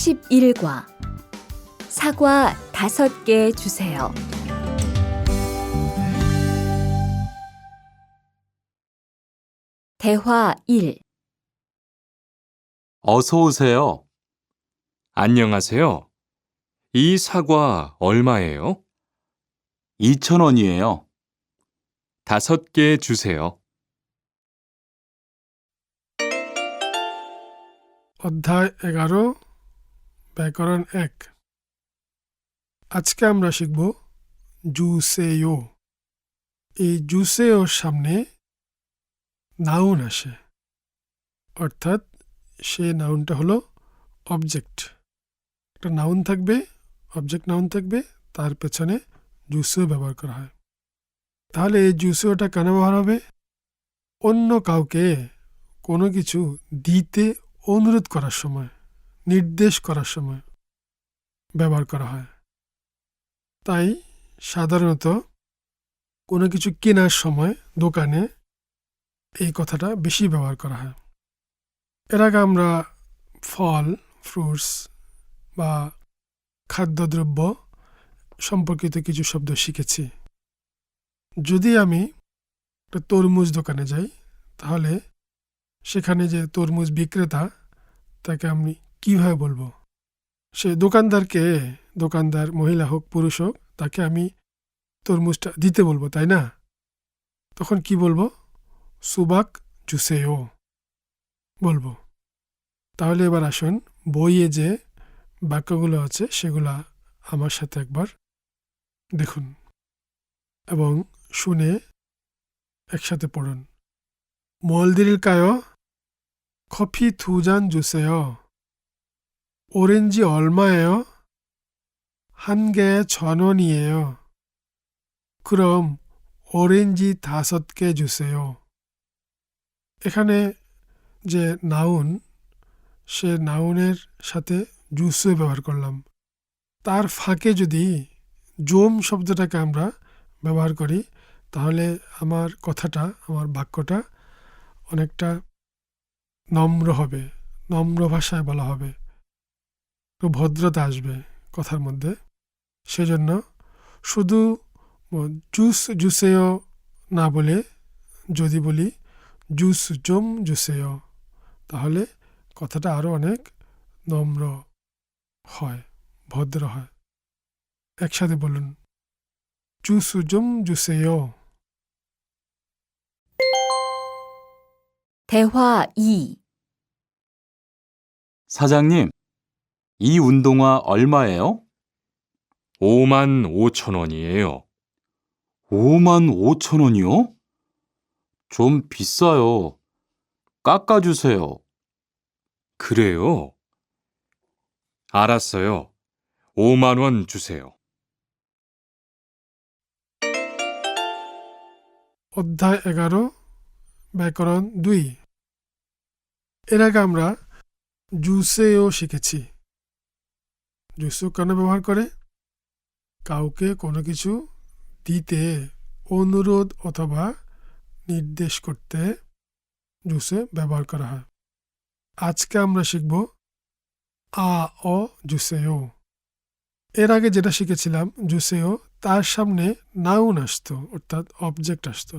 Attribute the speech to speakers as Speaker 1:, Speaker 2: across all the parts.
Speaker 1: 11과 사과 5개 주세요. 대화 1.
Speaker 2: 어서 오세요.
Speaker 3: 안녕하세요. 이 사과 얼마예요?
Speaker 2: 2,000원이에요.
Speaker 3: 다섯 개 주세요.
Speaker 4: অধ্যায় এগারো ব্যাকরণ এক। আজকে আমরা শিখব জুসেও এই জুসেওর সামনে নাউন আসে। অর্থাৎ সে নাউনটা হলো অবজেক্ট একটা নাউন থাকবে অবজেক্ট নাউন থাকবে, তার পেছনে জুসেও ব্যবহার করা হয়। তাহলে এই জুসেওটা কেন ব্যবহার হবে? অন্য কাউকে কোনো কিছু দিতে অনুরোধ করার সময়। নির্দেশ করার সময় ব্যবহার করা হয়। তাই সাধারণত কোনো কিছু কেনার সময় দোকানে এই কথাটা বেশি ব্যবহার করা হয়। এর আগে আমরা ফল, ফ্রুটস বা খাদ্যদ্রব্য সম্পর্কিত কিছু শব্দ শিখেছি। যদি আমি একটা তরমুজ দোকানে যাই, তাহলে সেখানে যে তরমুজ বিক্রেতা, তাকে আমি কীভাবে বলব? সে দোকানদারকে, দোকানদার, মহিলা হোক, পুরুষ হোক, তাকে আমি তরমুজটা দিতে বলব, তাই না? তখন কি বলব? সুবাক জুসেও বলব। তাহলে এবার আসুন, বইয়ে যে বাক্যগুলো আছে, সেগুলা আমার সাথে একবার দেখুন এবং শুনে একসাথে পড়ুন। মলদিরিল কায় খফি থুজান জুসেয় 커피 두 잔 주세요. 오렌지 얼마예요? 한 개에 천 원이에요. 그럼 오렌지 다섯 개 주세요. এখানে যে নাউন সে নাউনের সাথে জুসে ব্যবহার করলাম তার ফাঁকে যদি জোম শব্দটাকে আমরা ব্যবহার করি তাহলে আমার কথাটা আমার বাক্যটা অনেকটা নম্র হবে নম্র ভাষায় বলা হবে একটু ভদ্রতা আসবে কথার মধ্যে সেজন্য শুধু জুস জুসেও না বলে যদি বলি জুস জম জুসেও তাহলে কথাটা আরও অনেক নম্র হয় ভদ্র হয় একসাথে বলুন জুস জম জুসেও
Speaker 1: 대화 2.
Speaker 2: 사장님, 이 운동화 얼마예요?
Speaker 3: 5만 5천 원이에요.
Speaker 2: 5만 5천 원이요? 좀 비싸요. 깎아주세요.
Speaker 3: 그래요? 알았어요. 5만 원 주세요.
Speaker 4: অধ্যায় এগারো ব্যাকরণ দুই এর আগে আমরা জুসেও শিখেছি জুসেও কেন ব্যবহার করে? কাউকে কোনো কিছু দিতে অনুরোধ অথবা নির্দেশ করতে জুসে ব্যবহার করা হয়। আজকে আমরা শিখব আ, অ, জুসেও। এর আগে যেটা শিখেছিলাম, জুসেও তার সামনে নাউন আসতো, অর্থাৎ অবজেক্ট আসতো।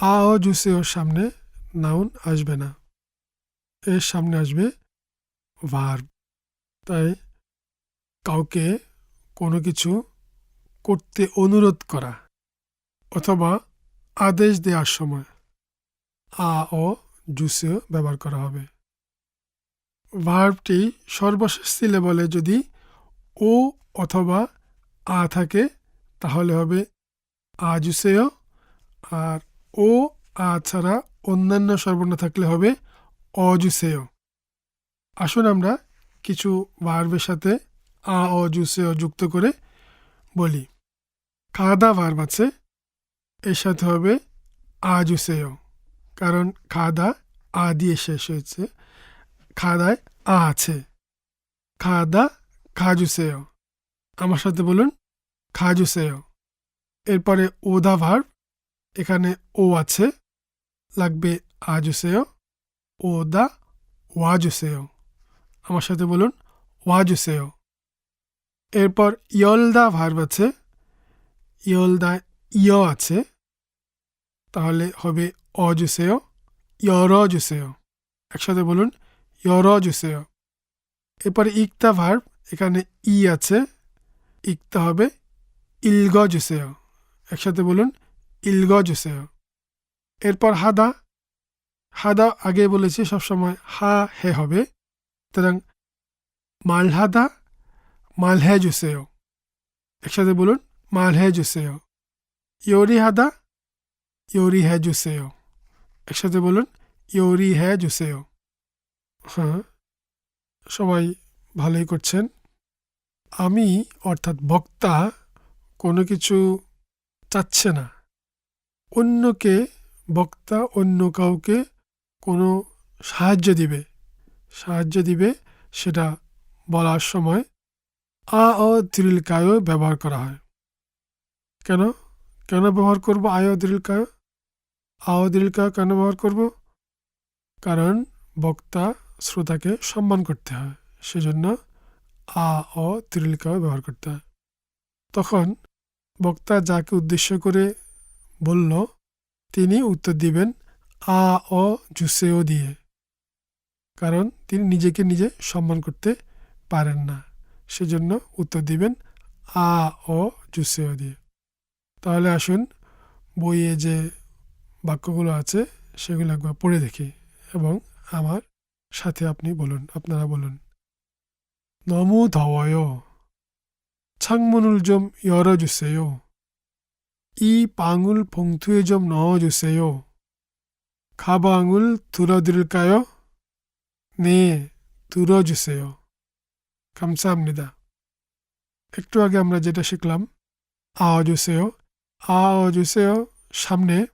Speaker 4: আ ও জুসেওর সামনে নাউন আসবে না। এর সামনে আসবে ভার্ব তাই কাউকে কোনো কিছু করতে অনুরোধ করা অথবা আদেশ দেওয়ার সময় আ ও জুসেও ব্যবহার করা হবে। ভার্বটি সর্বশেষ সিলেবলে যদি ও অথবা আ থাকে, তাহলে হবে আ জুসেও, আর ও আ ছাড়া অন্যান্য সর্বর্ণ থাকলে হবে অজুসেয় আসুন আমরা কিছু ভার্বের সাথে আ অজুসেয় যুক্ত করে বলি, খাদা ভার্ব আছে এর সাথে হবে আজুসেয় কারণ খাদা আ দিয়ে শেষ হয়েছে, খাদায় আ আছে। খাদা খাজুসেয় আমার সাথে বলুন খাজুসেয় এরপরে ওদা ভার্ব এখানে ও আছে, লাগবে আজুসেয় ও দা ওয়াজুসেয় আমার সাথে বলুন ওয়াজুসেও এরপর ইয়লদা ভার্ব আছে, ইয়লদা ইয় আছে, তাহলে হবে অজুসেও ইয়রজুসেও একসাথে বলুন ইয়রজুসেও এরপরে ইকতা ভার্ব, এখানে ই আছে, ইকতা হবে ইলগ ইলগজুসেও একসাথে বলুন ইলগ ইলগজুসেও এরপর হাদা হাদা আগে বলেছি সবসময় হা হে হবে, সুতরাং মালহাদা মালহেজুসেও। একসাথে বলুন, মালহেজুসেও। ইয়োরি হাদা ইয়োরি হেজুসেও একসাথে বলুন ইয়োরি হেজুসেও হ্যাঁ সবাই ভালোই করছেন। আমি, অর্থাৎ বক্তা, কোনো কিছু চাচ্ছে না। অন্যকে, বক্তা অন্য কাউকে কোনো সাহায্য দিবে। সাহায্য দিবে সেটা বলার সময় আ ও দৃলকায় ব্যবহার করা হয়। কেন? কেন ব্যবহার করব আয় ও দৃলকায় আ ও দৃলকায় কেন ব্যবহার করব? কারণ বক্তা শ্রোতাকে সম্মান করতে হয়, সেজন্য আ ও দৃলকায় ব্যবহার করতে হয়। তখন বক্তা যাকে উদ্দেশ্য করে বলল, তিনি উত্তর দিবেন আ ও জুসেও দিয়ে। কারণ তিনি নিজেকে নিজে সম্মান করতে পারেন না। সেজন্য উত্তর দিবেন আ ও জুসেও দিয়ে তাহলে আসুন বইয়ে যে বাক্যগুলো আছে সেগুলো একবার পড়ে দেখি এবং আমার সাথে আপনি বলুন আপনারা বলুন 너무 더워요. 창문을 좀 열어주세요. 이 빵을 봉투에 좀 넣어주세요. 가방을 들어드릴까요? 네, 들어주세요. 감사합니다. একটু আগে আমরা যেটা শিখলাম আওয়াজুসেও আওয়াজুসেও সামনে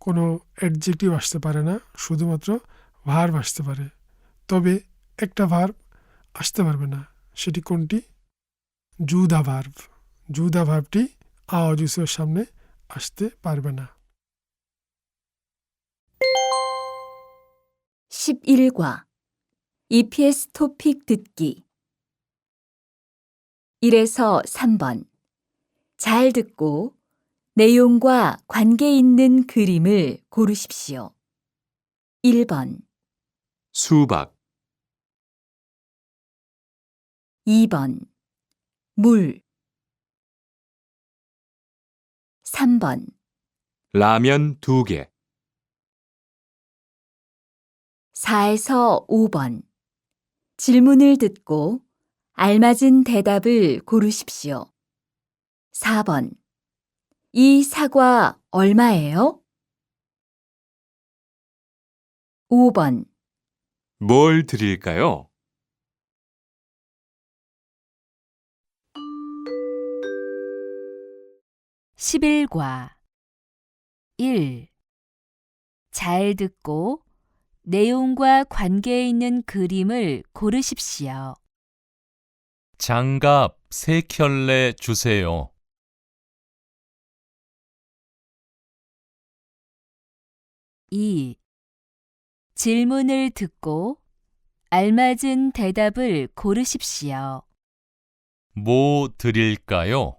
Speaker 4: কোনো অ্যাডজেক্টিভ আসতে পারে না শুধুমাত্র ভার্ব আসতে পারে তবে একটা ভার্ব আসতে পারবে না সেটি কোনটি জুদা ভার্ব জুদা ভার্বটি আওয়াজুসের সামনে আসতে পারবে না
Speaker 1: 11과 EPS 토픽 듣기 1에서 3번. 잘 듣고 내용과 관계 있는 그림을 고르십시오. 1번,
Speaker 3: 수박,
Speaker 1: 2번. 물. 3번.
Speaker 3: 라면 두 개,
Speaker 1: 4에서 5번. 질문을 듣고 알맞은 대답을 고르십시오. 4번 이 사과 얼마예요? 5번
Speaker 3: 뭘 드릴까요?
Speaker 5: 십일과 일. 잘 듣고 내용과 관계 있는 그림을 고르십시오.
Speaker 6: 장갑 세 켤레 주세요.
Speaker 5: 2. 질문을 듣고 알맞은 대답을 고르십시오.
Speaker 6: 뭐 드릴까요?